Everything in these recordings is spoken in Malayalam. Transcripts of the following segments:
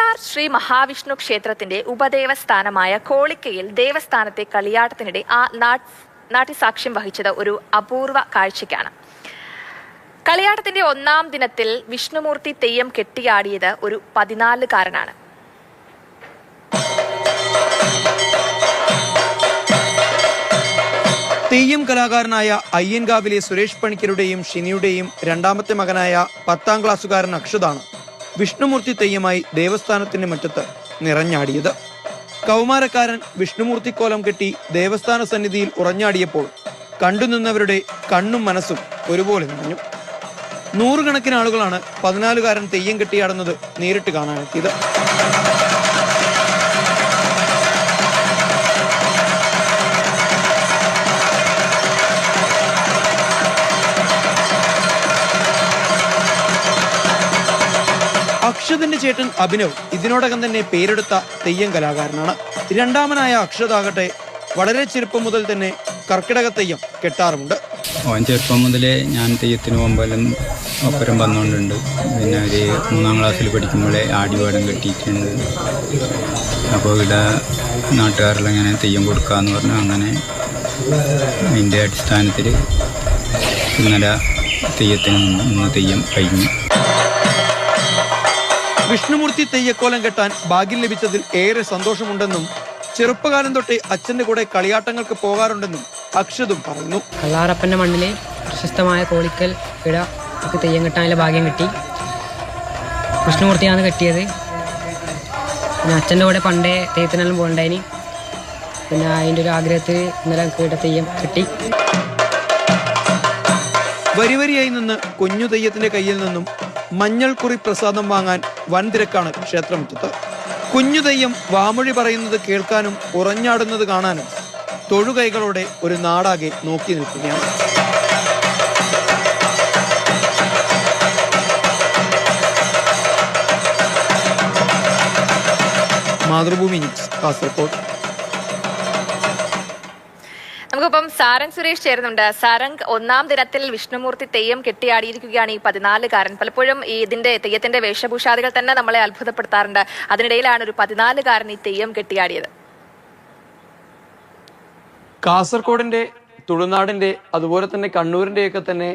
വയലാർ ശ്രീ മഹാവിഷ്ണു ക്ഷേത്രത്തിന്റെ ഉപദേവസ്ഥാനമായ കോളിക്കയിൽ ദേവസ്ഥാനത്തെ കളിയാട്ടത്തിനിടെ ആ നാട്ടിസാക്ഷ്യം വഹിച്ചത് ഒരു അപൂർവ കാഴ്ചയ്ക്കാണ്. കളിയാട്ടത്തിന്റെ ഒന്നാം ദിനത്തിൽ വിഷ്ണുമൂർത്തി തെയ്യം കെട്ടിയാടിയത് ഒരു പതിനാലുകാരനാണ്. തെയ്യം കലാകാരനായ അയ്യൻകാവിലെ സുരേഷ് പണിക്കരുടെയും ഷിനിയുടെയും രണ്ടാമത്തെ മകനായ പത്താം ക്ലാസ്സുകാരൻ അക്ഷതാണ്. വിഷ്ണുമൂർത്തി തെയ്യമായി ദേവസ്ഥാനത്തിന്റെ മുറ്റത്ത് നിറഞ്ഞാടിയത്. കൗമാരക്കാരൻ വിഷ്ണുമൂർത്തി കോലം കെട്ടി ദേവസ്ഥാന സന്നിധിയിൽ ഉറഞ്ഞാടിയപ്പോൾ കണ്ടുനിന്നവരുടെ കണ്ണും മനസ്സും ഒരുപോലെ നിറഞ്ഞു. നൂറുകണക്കിന് ആളുകളാണ് പതിനാലുകാരൻ തെയ്യം കെട്ടിയാടുന്നത് നേരിട്ട് കാണാനെത്തിയത്. അക്ഷതിന്റെ ചേട്ടൻ അഭിനവ് ഇതിനോടകം തന്നെ പേരെടുത്ത തെയ്യം കലാകാരനാണ്. രണ്ടാമനായ അക്ഷതാകട്ടെ വളരെ ചെറുപ്പം മുതൽ തന്നെ കർക്കിടക തെയ്യം കെട്ടാറുമുണ്ട്. ഓൻ ചെറുപ്പം മുതലേ ഞാൻ തെയ്യത്തിന് പോകുമ്പോഴും ഒപ്പരം വന്നുകൊണ്ടുണ്ട് പിന്നെ ഒരു മൂന്നാം ക്ലാസ്സിൽ പഠിക്കുമ്പോഴേ ആടിവാടം കെട്ടിയിട്ടുണ്ട്. അപ്പോൾ ഇവിടെ നാട്ടുകാരെല്ലാം ഇങ്ങനെ തെയ്യം കൊടുക്കാന്ന് പറഞ്ഞു അങ്ങനെ അതിന്റെ അടിസ്ഥാനത്തിൽ ഇന്നലെ തെയ്യത്തിന് ഇന്ന് തെയ്യം കഴിഞ്ഞു. വിഷ്ണുമൂർത്തി തെയ്യക്കോലം കെട്ടാൻ ഭാഗ്യം ലഭിച്ചതിൽ ഏറെ സന്തോഷമുണ്ടെന്നും ചെറുപ്പകാലം തൊട്ടേ അച്ഛന്റെ കൂടെ കളിയാട്ടങ്ങൾക്ക് പോകാറുണ്ടെന്നും അക്ഷതും പറഞ്ഞു കല്ലാറപ്പന്റെ മണ്ണിലെ പ്രശസ്തമായ കോളിക്കൽ ഇട നമുക്ക് തെയ്യം കെട്ടാനുള്ള ഭാഗ്യം കിട്ടി. വിഷ്ണുമൂർത്തിയാണ് കെട്ടിയത്. പിന്നെ അച്ഛന്റെ കൂടെ പണ്ടേ തെയ്യത്തിനെല്ലാം പോകണ്ടായിനി. പിന്നെ അതിന്റെ ഒരു ആഗ്രഹത്തിൽ ഇന്നലെ കീട തെയ്യം കിട്ടി. വരിവരിയായി നിന്ന് കുഞ്ഞു തെയ്യത്തിന്റെ കയ്യിൽ നിന്നും മഞ്ഞൾക്കുറി പ്രസാദം വാങ്ങാൻ വൻ തിരക്കാണ് ക്ഷേത്രമുറ്റത്ത് കുഞ്ഞു തെയ്യം വാമൊഴി പറയുന്നത് കേൾക്കാനും ഉറഞ്ഞാടുന്നത് കാണാനും തൊഴുകൈകളോടെ ഒരു നാടാകെ നോക്കി നിൽക്കുകയാണ്. മാതൃഭൂമി ന്യൂസ് കാസർഗോഡ് നമുക്കിപ്പം സാരംഗ് സുരേഷ് ചേരുന്നുണ്ട്. സാരംഗ് ഒന്നാം ദിനത്തിൽ വിഷ്ണുമൂർത്തി തെയ്യം കെട്ടിയാടിയിരിക്കുകയാണ് ഈ പതിനാലുകാരൻ. പലപ്പോഴും ഈ ഇതിന്റെ തെയ്യത്തിന്റെ വേഷഭൂഷാദികൾ തന്നെ നമ്മളെ അത്ഭുതപ്പെടുത്താറുണ്ട്. അതിനിടയിലാണ് ഒരു പതിനാലുകാരൻ ഈ തെയ്യം കെട്ടിയാടിയത്. കാസർകോടിന്റെ തുളുനാടിന്റെ അതുപോലെ തന്നെ കണ്ണൂരിന്റെ ഒക്കെ തന്നെ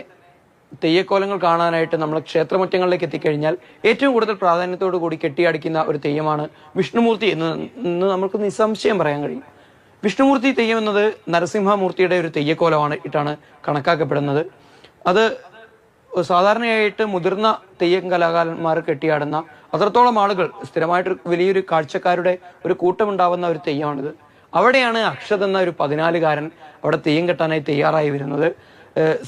തെയ്യക്കോലങ്ങൾ കാണാനായിട്ട് നമ്മൾ ക്ഷേത്രമുറ്റങ്ങളിലേക്ക് എത്തിക്കഴിഞ്ഞാൽ ഏറ്റവും കൂടുതൽ പ്രാധാന്യത്തോടു കൂടി കെട്ടിയടിക്കുന്ന ഒരു തെയ്യമാണ് വിഷ്ണുമൂർത്തി എന്ന് എന്ന് നമുക്ക് നിസ്സംശയം പറയാൻ കഴിയും. വിഷ്ണുമൂർത്തി തെയ്യം എന്നത് നരസിംഹമൂർത്തിയുടെ ഒരു തെയ്യക്കോലമാണ് ഇട്ടാണ് കണക്കാക്കപ്പെടുന്നത്. അത് സാധാരണയായിട്ട് മുതിർന്ന തെയ്യം കലാകാരന്മാർ കെട്ടിയാടുന്ന അത്രത്തോളം ആളുകൾ സ്ഥിരമായിട്ട് വലിയൊരു കാഴ്ചക്കാരുടെ ഒരു കൂട്ടമുണ്ടാവുന്ന ഒരു തെയ്യമാണിത്. അവിടെയാണ് അക്ഷത് എന്ന ഒരു പതിനാലുകാരൻ അവിടെ തെയ്യം കെട്ടാനായി തയ്യാറായി വരുന്നത്.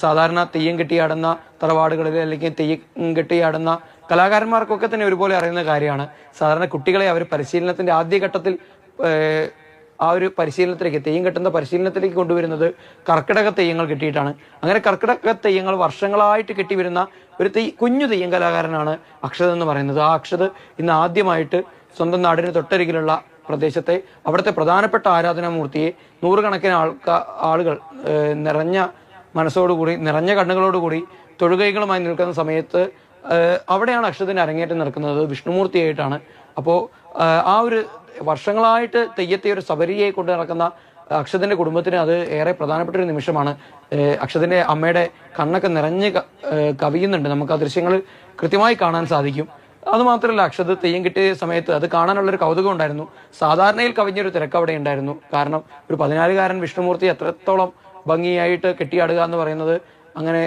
സാധാരണ തെയ്യം കെട്ടിയാടുന്ന തറവാടുകളിൽ അല്ലെങ്കിൽ തെയ്യം കെട്ടിയാടുന്ന കലാകാരന്മാർക്കൊക്കെ തന്നെ ഒരുപോലെ അറിയുന്ന കാര്യമാണ്. സാധാരണ കുട്ടികളെ അവർ പരിശീലനത്തിന്റെ ആദ്യഘട്ടത്തിൽ ആ ഒരു പരിശീലനത്തിലേക്ക് തെയ്യം കെട്ടുന്ന പരിശീലനത്തിലേക്ക് കൊണ്ടുവരുന്നത് കർക്കിടക തെയ്യങ്ങൾ കിട്ടിയിട്ടാണ്. അങ്ങനെ കർക്കിടക തെയ്യങ്ങൾ വർഷങ്ങളായിട്ട് കെട്ടിവരുന്ന ഒരു തെയ് കുഞ്ഞു തെയ്യം കലാകാരനാണ് അക്ഷത് എന്ന് പറയുന്നത്. ആ അക്ഷത് ഇന്ന് ആദ്യമായിട്ട് സ്വന്തം നാടിന് തൊട്ടരികിലുള്ള പ്രദേശത്തെ അവിടുത്തെ പ്രധാനപ്പെട്ട ആരാധനാമൂർത്തിയെ നൂറുകണക്കിന് ആൾക്കാ ആളുകൾ നിറഞ്ഞ മനസ്സോടുകൂടി നിറഞ്ഞ കണ്ണുകളോടുകൂടി തൊഴുകൈകളുമായി നിൽക്കുന്ന സമയത്ത് അവിടെയാണ് അക്ഷതിന്റെ അരങ്ങേറ്റം നടക്കുന്നത്. വിഷ്ണുമൂർത്തിയായിട്ടാണ്. അപ്പോൾ ആ ഒരു വർഷങ്ങളായിട്ട് തെയ്യത്തെ ഒരു സബരിയെ കൊണ്ട് നടക്കുന്ന അക്ഷതന്റെ കുടുംബത്തിന് അത് ഏറെ പ്രധാനപ്പെട്ട ഒരു നിമിഷമാണ്. അക്ഷതന്റെ അമ്മയുടെ കണ്ണൊക്കെ നിറഞ്ഞ് കവിയുന്നുണ്ട്. നമുക്ക് ആ ദൃശ്യങ്ങൾ കൃത്യമായി കാണാൻ സാധിക്കും. അത് മാത്രമല്ല അക്ഷത് തെയ്യം കിട്ടിയ സമയത്ത് അത് കാണാനുള്ള ഒരു കൗതുകം ഉണ്ടായിരുന്നു. സാധാരണയിൽ കവിഞ്ഞൊരു തിരക്ക് അവിടെ ഉണ്ടായിരുന്നു. കാരണം ഒരു പതിനാലുകാരൻ വിഷ്ണുമൂർത്തി എത്രത്തോളം ഭംഗിയായിട്ട് കെട്ടിയാടുക എന്ന് പറയുന്നത് അങ്ങനെ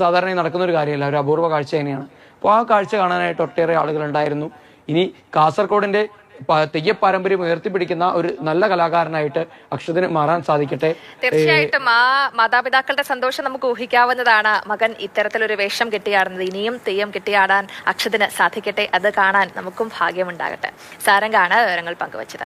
സാധാരണ നടക്കുന്ന ഒരു കാര്യമല്ല. ഒരു അപൂർവ കാഴ്ച തന്നെയാണ്. അപ്പോൾ ആ കാഴ്ച കാണാനായിട്ട് ഒട്ടേറെ ആളുകൾ ഉണ്ടായിരുന്നു. ഇനി കാസർഗോഡിന്റെ പ- തെയ്യപ്പാരമ്പര്യം ഉയർത്തിപ്പിടിക്കുന്ന ഒരു നല്ല കലാകാരനായിട്ട് അക്ഷതിന് മാറാൻ സാധിക്കട്ടെ. തീർച്ചയായിട്ടും ആ മാതാപിതാക്കളുടെ സന്തോഷം നമുക്ക് ഊഹിക്കാവുന്നതാണ്. മകൻ ഇത്തരത്തിലൊരു വേഷം കെട്ടിയാടുന്നത്. ഇനിയും തെയ്യം കെട്ടിയാടാൻ അക്ഷതിന് സാധിക്കട്ടെ. അത് കാണാൻ നമുക്കും ഭാഗ്യമുണ്ടാകട്ടെ. സാരംഗാണ് വിവരങ്ങൾ പങ്കുവച്ചത്.